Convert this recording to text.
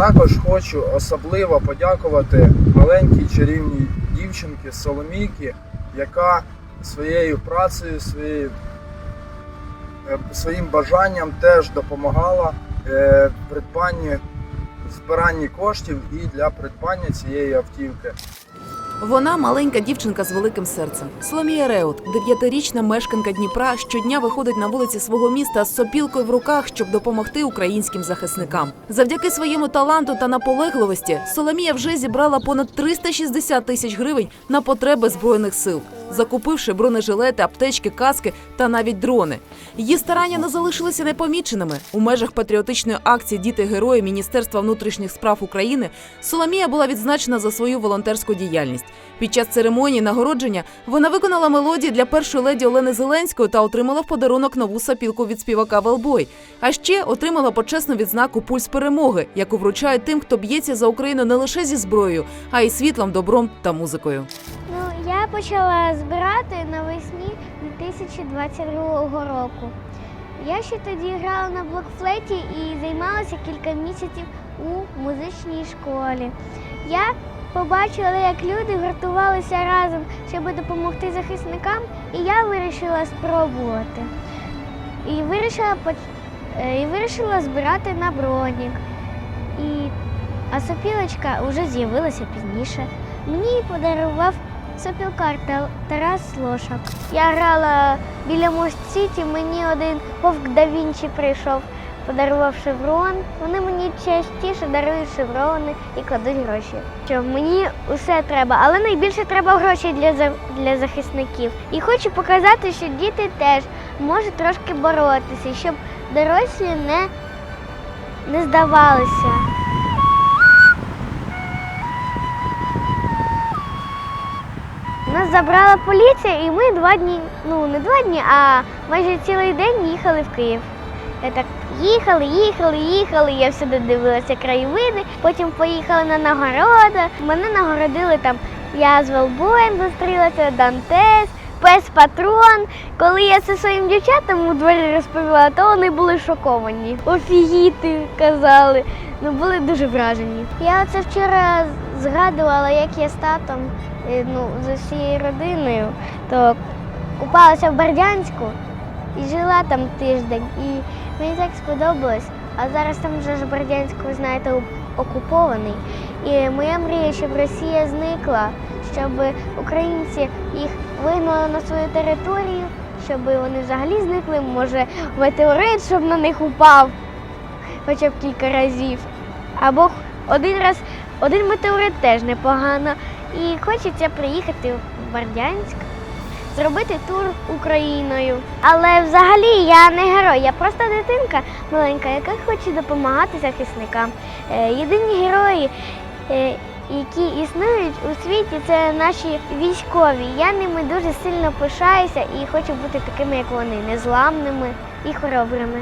Також хочу особливо подякувати маленькій чарівній дівчинці Соломійки, яка своєю працею, своєю, е, своїм бажанням теж допомагала е, в придбанні збиранні коштів і для придбання цієї автівки. Вона маленька дівчинка з великим серцем. Соломія Реут, дев'ятирічна мешканка Дніпра, щодня виходить на вулиці свого міста з сопілкою в руках, щоб допомогти українським захисникам. Завдяки своєму таланту та наполегливості Соломія вже зібрала понад 360 тисяч гривень на потреби збройних сил, закупивши бронежилети, аптечки, каски та навіть дрони. Її старання не залишилися непоміченими. У межах патріотичної акції Діти герої Міністерства внутрішніх справ України Соломія була відзначена за свою волонтерську діяльність. Під час церемонії нагородження вона виконала мелодії для першої леді Олени Зеленської та отримала в подарунок нову сапілку від співака Велбой. А ще отримала почесну відзнаку Пульс перемоги, яку вручають тим, хто б'ється за Україну не лише зі зброєю, а й світлом, добром та музикою. Почала збирати навесні 2022 року. Я ще тоді грала на блокфлейті і займалася кілька місяців у музичній школі. Я побачила, як люди гуртувалися разом, щоб допомогти захисникам, і я вирішила спробувати. І вирішила, е, і вирішила збирати на бронік. І... А сопілочка вже з'явилася пізніше. Мені подарував сопілкар Та- Тарас Лошак. Я грала біля Мост-Сіті, мені один вовк да Вінчі прийшов, подарував шеврон. Вони мені частіше дарують шеврони і кладуть гроші. Що мені усе треба, але найбільше треба грошей для, для захисників. І хочу показати, що діти теж можуть трошки боротися, щоб дорослі не, не здавалися. Нас забрала поліція, і ми два дні, ну не два дні, а майже цілий день їхали в Київ. Я так їхали, їхали, їхали. Я всюди дивилася краєвиди. Потім поїхали на нагороду. Мене нагородили там. Я з Велбоєм зустрілася, Дантес, пес Патрон. Коли я це своїм дівчатам у дворі розповіла, то вони були шоковані. Офігіти казали. Ну були дуже вражені. Я це вчора згадувала, як я з татом е, ну, з усією родиною, то купалася в Бердянську і жила там тиждень. І мені так сподобалось. А зараз там вже ж Бердянськ, ви знаєте, окупований. І моя мрія, щоб Росія зникла, щоб українці їх вигнали на свою територію, щоб вони взагалі зникли. Може, метеорит, щоб на них упав хоча б кілька разів. Або один раз один метеорит теж непогано. І хочеться приїхати в Бердянськ, зробити тур Україною. Але взагалі я не герой, я просто дитинка маленька, яка хоче допомагати захисникам. Е, Єдині герої, е, які існують у світі, це наші військові. Я ними дуже сильно пишаюся і хочу бути такими, як вони, незламними і хоробрими.